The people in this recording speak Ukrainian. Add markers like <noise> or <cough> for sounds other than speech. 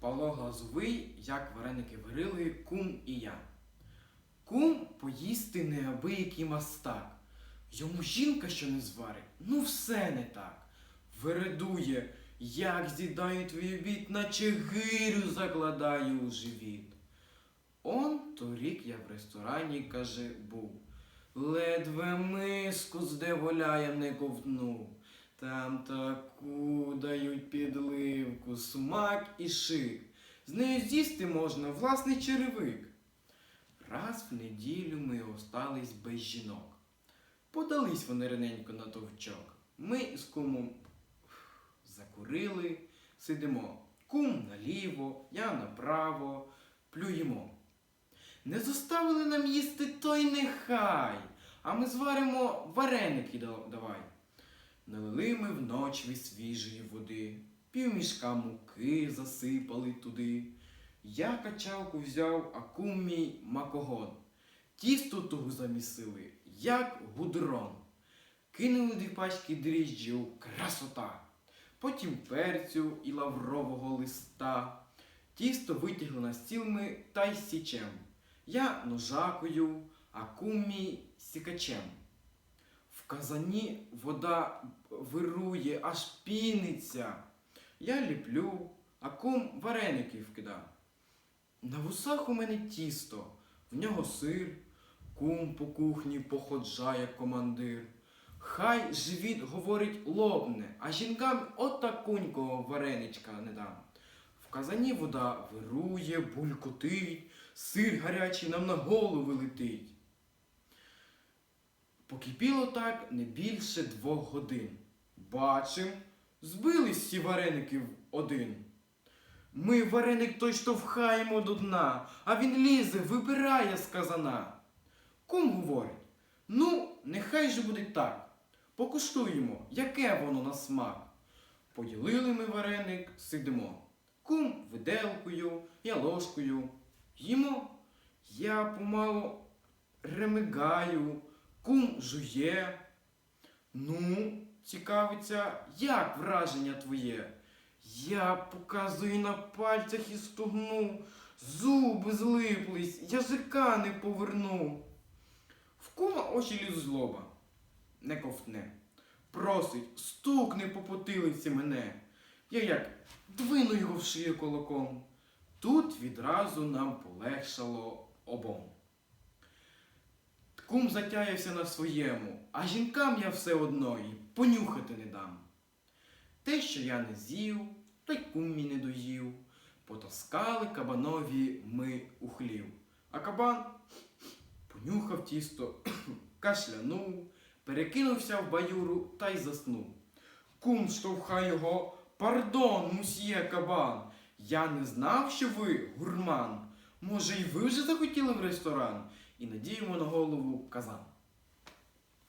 Павло Глазовий, як вареники варили кум і я. Кум поїсти неабиякий мастак. Йому жінка, що не зварить, ну все не так. Вередує, як з'їдаю твій обід, наче гирю закладаю у живіт. Он торік я в ресторані, каже, був. Ледве миску здеволяє не ковтнув. Там таку дають підливку, смак і шик. З нею з'їсти можна власний черевик. Раз в неділю ми остались без жінок. Подались вони раненько на товчок. Ми з кумом закурили, сидимо. Кум наліво, я направо, плюємо. Не заставили нам їсти, то й нехай, а ми зваримо вареники давай. Налили ми вночі свіжої води, півмішка муки засипали туди. Я качалку взяв, а кум мій макогон. Тісто тугу замісили, як гудрон. Кинули дві пачки дріжджів, красота. Потім перцю і лаврового листа. Тісто витягли на стіл ми та й січем. Я ножакою, а кум мій сікачем. Казані вода вирує, аж піниться. Я ліплю, а кум вареники вкида. На вусах у мене тісто, в нього сир, кум по кухні походжає командир. Хай живіт говорить лобне, а жінкам отакунького вареничка не дам. В казані вода вирує, булькотить, сир гарячий нам на голови летить. Покипіло так не більше двох годин. Бачим, збились всі вареники в один. Ми вареник той штовхаємо до дна, а він лізе, вибирає з казана. Кум говорить: ну, нехай же буде так. Покуштуємо, яке воно на смак. Поділили ми вареник, сидимо. Кум виделкою, я ложкою. Їмо. Я помалу ремигаю, кум жує. Ну, цікавиться, як враження твоє? Я показую на пальцях і стогну, зуби злиплись, язика не поверну. В кума очі ліз злоба, не ковтне. Просить, стукни по потилиці мене. Я як двину його в шию кулаком. Тут відразу нам полегшало обом. Кум затяявся на своєму, а жінкам я все одно і понюхати не дам. Те, що я не з'їв, та й кум мій не доїв. Потаскали кабанові ми у хлів. А кабан понюхав тісто, <clears throat> кашлянув, перекинувся в баюру та й заснув. Кум штовхає його. Пардон, мусьє кабан. Я не знав, що ви гурман. Може, і ви вже захотіли в ресторан? І надіємо на голову казан.